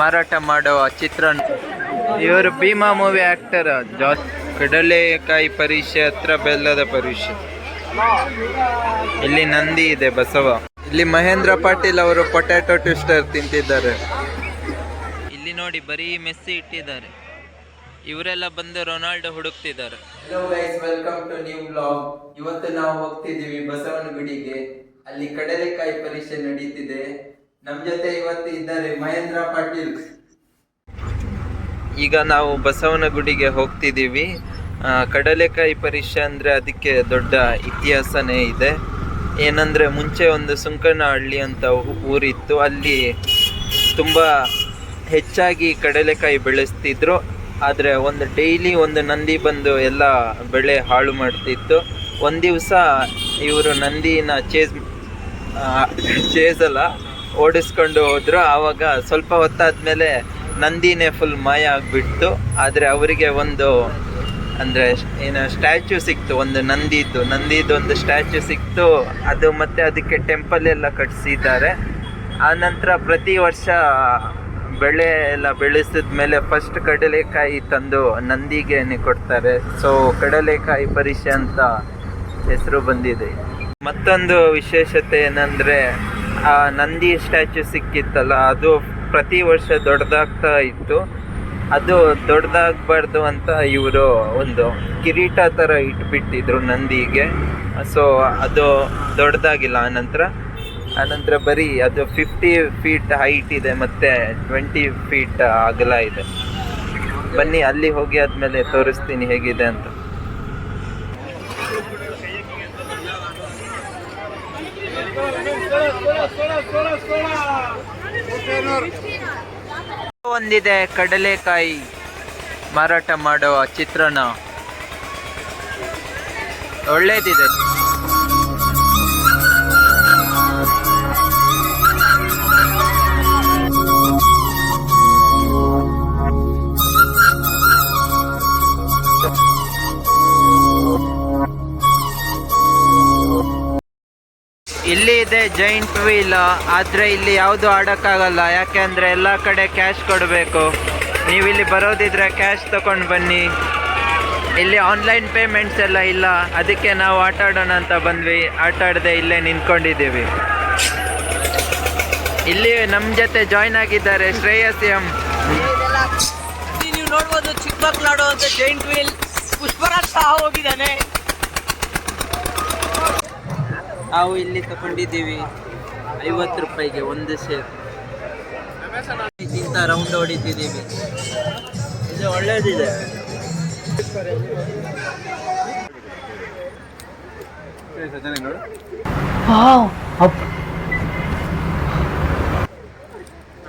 ಮಾರಾಟ ಮಾಡುವ ಚಿತ್ರಣ ಇವರು ಭೀಮಾ ಮೂವಿ ಆಕ್ಟರ್ ಜಾಸ್ ಕಡಲೆಕಾಯಿ ಪರೀಕ್ಷೆ ಹತ್ರ ಬೆಲ್ಲದ ಪರೀಕ್ಷೆ. ಇಲ್ಲಿ ನಂದಿ ಇದೆ ಬಸವ. ಇಲ್ಲಿ ಮಹೇಂದ್ರ ಪಾಟೀಲ್ ಅವರು ಪೊಟ್ಯಾಟೊ ಟ್ವಿಸ್ಟರ್ ತಿಂತಿದ್ದಾರೆ. ಇಲ್ಲಿ ನೋಡಿ ಬರೀ ಮೆಸ್ಸಿ ಇಟ್ಟಿದ್ದಾರೆ. ಇವರೆಲ್ಲ ಬಂದು Ronaldo ಹುಡುಕ್ತಿದ್ದಾರೆ. Hello guys welcome to new blog ಇವತ್ತು ನಾವು ಹೋಗ್ತಿದ್ದೀವಿ ಬಸವನಗುಡಿಗೆ ಅಲ್ಲಿ ಕಡಲೆಕಾಯಿ ಪರೀಕ್ಷೆ ನಡೀತಿದೆ. ನಮ್ ಜೊತೆ ಇವತ್ತು ಇದ್ದಾರೆ ಮಹೇಂದ್ರ ಪಾಟೀಲ್. ಈಗ ನಾವು ಬಸವನಗುಡಿಗೆ ಹೋಗ್ತಿದ್ದೀವಿ. ಆ, ಕಡಲೆಕಾಯಿ ಪರೀಕ್ಷೆ ಅಂದರೆ ಅದಕ್ಕೆ ದೊಡ್ಡ ಇತಿಹಾಸನೇ ಇದೆ. ಏನಂದರೆ ಮುಂಚೆ ಒಂದು ಸುಂಕನಹಳ್ಳಿ ಅಂತ ಊರಿತ್ತು. ಅಲ್ಲಿ ತುಂಬ ಹೆಚ್ಚಾಗಿ ಕಡಲೆಕಾಯಿ ಬೆಳೆಸ್ತಿದ್ರು. ಆದರೆ ಒಂದು ಡೈಲಿ ಒಂದು ನಂದಿ ಬಂದು ಎಲ್ಲ ಬೆಳೆ ಹಾಳು ಮಾಡ್ತಿತ್ತು. ಒಂದು ದಿವಸ ಇವರು ನಂದಿನ ಚೇಸ್ ಚೇಸ್ ಅಲ್ಲ ಓಡಿಸ್ಕೊಂಡು ಹೋದ್ರು. ಆವಾಗ ಸ್ವಲ್ಪ ಹೊತ್ತಾದ್ಮೇಲೆ ನಂದಿನೇ ಫುಲ್ ಮಾಯ ಆಗಿಬಿಡ್ತು. ಆದರೆ ಅವರಿಗೆ ಒಂದು, ಅಂದರೆ ಏನು ಸ್ಟ್ಯಾಚ್ಯೂ ಸಿಕ್ತು, ಒಂದು ನಂದಿದ್ದು. ನಂದಿದ್ದು ಒಂದು ಸ್ಟ್ಯಾಚ್ಯೂ ಸಿಕ್ತು. ಅದು ಮತ್ತೆ ಅದಕ್ಕೆ ಟೆಂಪಲ್ ಎಲ್ಲ ಕಟ್ಸಿದ್ದಾರೆ. ಆ ನಂತರ ಪ್ರತಿ ವರ್ಷ ಬೆಳೆ ಎಲ್ಲ ಬೆಳೆಸಿದ ಮೇಲೆ ಫಸ್ಟ್ ಕಡಲೆಕಾಯಿ ತಂದು ನಂದಿಗೆ ಕೊಡ್ತಾರೆ. ಸೊ ಕಡಲೆಕಾಯಿ ಪರಿಷೆ ಅಂತ ಹೆಸರು ಬಂದಿದೆ. ಮತ್ತೊಂದು ವಿಶೇಷತೆ ಏನಂದ್ರೆ ಆ ನಂದಿ ಸ್ಟ್ಯಾಚು ಸಿಕ್ಕಿತ್ತಲ್ಲ, ಅದು ಪ್ರತಿ ವರ್ಷ ದೊಡ್ಡದಾಗ್ತಾ ಇತ್ತು. ಅದು ದೊಡ್ಡದಾಗಬಾರ್ದು ಅಂತ ಇವರು ಒಂದು ಕಿರೀಟ ಥರ ಇಟ್ಬಿಟ್ಟಿದ್ರು ನಂದಿಗೆ. ಸೊ ಅದು ದೊಡ್ಡದಾಗಿಲ್ಲ ಆನಂತರ ಆನಂತರ ಬರೀ ಅದು ಫಿಫ್ಟಿ ಫೀಟ್ ಹೈಟ್ ಇದೆ ಮತ್ತು ಟ್ವೆಂಟಿ ಫೀಟ್ ಅಗಲ ಇದೆ. ಬನ್ನಿ, ಅಲ್ಲಿ ಹೋಗಿ ಆದಮೇಲೆ ತೋರಿಸ್ತೀನಿ ಹೇಗಿದೆ ಅಂತ. ಒಂದಿದೆ ಕಡಲೆಕಾಯಿ ಮಾರಾಟ ಮಾಡುವ ಚಿತ್ರಣ. ಒಳ್ಳೇದಿದೆ. ಇದೆ ಜೈಂಟ್ ವೀಲ್ ಆದರೆ ಇಲ್ಲಿ ಯಾವುದು ಯಾಕೆ ಅಂದರೆ ಎಲ್ಲ ಕಡೆ ಕ್ಯಾಶ್ ಕೊಡಬೇಕು. ನೀವು ಇಲ್ಲಿ ಬರೋದಿದ್ರೆ ಕ್ಯಾಶ್ ತೊಗೊಂಡು ಬನ್ನಿ. ಇಲ್ಲಿ ಆನ್ಲೈನ್ ಪೇಮೆಂಟ್ಸ್ ಎಲ್ಲ ಇಲ್ಲ. ಅದಕ್ಕೆ ನಾವು ಆಟ ಆಡೋಣ ಅಂತ ಬಂದ್ವಿ. ಆಟ ಆಡದೆ ಇಲ್ಲೇ ನಿಂತ್ಕೊಂಡಿದ್ದೀವಿ. ಇಲ್ಲಿ ನಮ್ಮ ಜೊತೆ ಜಾಯ್ನ್ ಆಗಿದ್ದಾರೆ ಶ್ರೇಯಸ್ ಎಂ. ನೀವು ನೋಡ್ಬೋದು ಚಿಕ್ಕಮಕ್ಕಳು ಅಂತ ಜೈಂಟ್ ವೀಲ್ ಪುಷ್ಪರಾಜ್ ಸಹ ಹೋಗಿದ್ದಾನೆ. ನಾವು ಇಲ್ಲಿ ತಗೊಂಡಿದ್ದೀವಿ ಐವತ್ತು ರೂಪಾಯಿಗೆ ಒಂದು ಸೇರ್ ಇಂಥ ರೌಂಡ್ ಹೊಡಿತಿದ್ದೀವಿ. ಇದು ಒಳ್ಳೇದಿದೆ.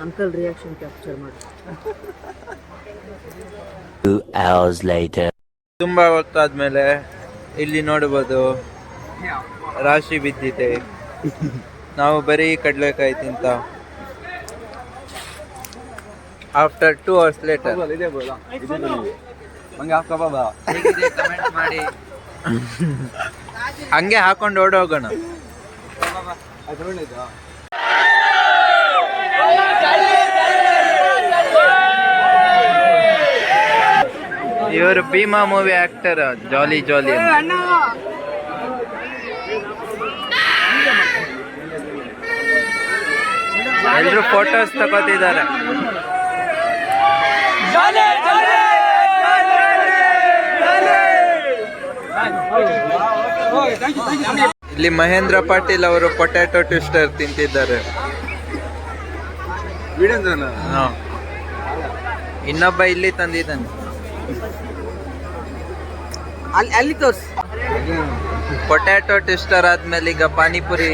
ಅಂಕಲ್ ರಿಯಾಕ್ಷನ್ ಕ್ಯಾಪ್ಚರ್ ಮಾಡಿ. Two hours later. ತುಂಬಾ ಹೊತ್ತಾದ್ಮೇಲೆ ಇಲ್ಲಿ ನೋಡ್ಬೋದು. ರಾಶಿ ಬಿದ್ದಿದೆ. ನಾವು ಬರೀ ಕಡಲೆಕಾಯಿ ತಿಂತ. After two hours later comment ಮಾಡಿ. ಹಂಗೆ ಹಾಕೊಂಡು ಓಡೋಗೋಣ. ಇವರು Bheema movie actor jolly jolly ಎಲ್ರು ಫೋಟೋಸ್ ತಗೋತಿದ್ದಾರೆ. ಇಲ್ಲಿ ಮಹೇಂದ್ರ ಪಾಟೀಲ್ ಅವರು ಪೊಟ್ಯಾಟೊ ಟ್ವಿಸ್ಟರ್ ತಿಂತಿದ್ದಾರೆ. ಇನ್ನೊಬ್ಬ ಇಲ್ಲಿ ತಂದಿದ್ದಾನೆ. ಅಲ್ಲಿ ಅಲ್ಲಿ ತೋರ್ಸಿ. ಪೊಟ್ಯಾಟೊ ಟ್ವಿಸ್ಟರ್ ಆದ್ಮೇಲೆ ಈಗ ಪಾನಿಪುರಿ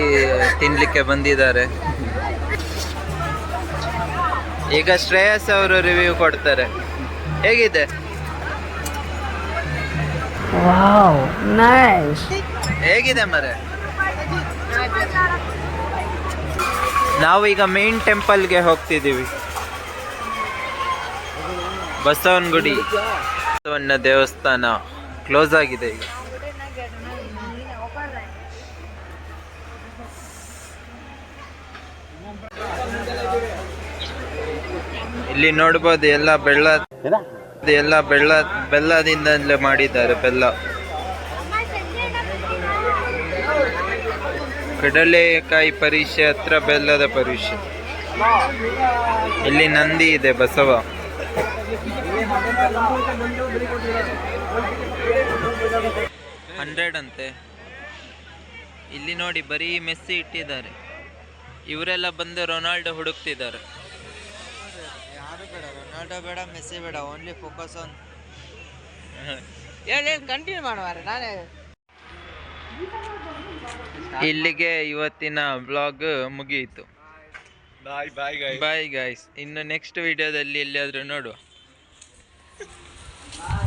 ತಿನ್ಲಿಕ್ಕೆ ಬಂದಿದ್ದಾರೆ. ಈಗ ಶ್ರೇಯಸ್ ಅವರು ರಿವ್ಯೂ ಕೊಡ್ತಾರೆ. ಹೇಗಿದೆ? ವಾವ್ ನೈಸ್ ಹೇಗಿದೆ ಮರೆ? ನಾವು ಈಗ ಮೇನ್ ಟೆಂಪಲ್ಗೆ ಹೋಗ್ತಿದ್ದೀವಿ. ಬಸವನಗುಡಿ. ಬಸವಣ್ಣ ದೇವಸ್ಥಾನ ಕ್ಲೋಸ್ ಆಗಿದೆ ಈಗ. ಇಲ್ಲಿ ನೋಡಬಹುದು ಎಲ್ಲ ಬೆಳ್ಳ ಎಲ್ಲ ಬೆಳ್ಳ ಬೆಲ್ಲದಿಂದಲೇ ಮಾಡಿದ್ದಾರೆ ಬೆಲ್ಲ. ಕಡಲೆಕಾಯಿ ಪರೀಕ್ಷೆ ಹತ್ರ ಬೆಲ್ಲದ ಪರೀಕ್ಷೆ. ಇಲ್ಲಿ ನಂದಿ ಇದೆ ಬಸವ. ಹಂಡ್ರೆಡ್ ಅಂತೆ. ಇಲ್ಲಿ ನೋಡಿ ಬರೀ ಮೆಸ್ಸಿ ಇಟ್ಟಿದ್ದಾರೆ. ಇವರೆಲ್ಲ ಬಂದು ರೊನಾಲ್ಡೋ ಹುಡುಕ್ತಿದ್ದಾರೆ. ಯಾರು ಬೇಡ ರೊನಾಲ್ಡೋ ಬೇಡ ಮೆಸ್ಸಿ ಬೇಡ ಓನ್ಲಿ ಫೋಕಸ್ ಆನ್ ಹೇಳಿ ಕಂಟಿನ್ಯೂ ಮಾಡುವಾರೆ ನಾನೇ ಇಲ್ಲಿಗೆ ಇವತ್ತಿನ ಬ್ಲಾಗ್ ಮುಗಿಯಿತು. Bye bye guys bye guys ಇನ್ನು ನೆಕ್ಸ್ಟ್ ವಿಡಿಯೋದಲ್ಲಿ ಎಲ್ಲಿಯಾದರೂ ನೋಡುವ.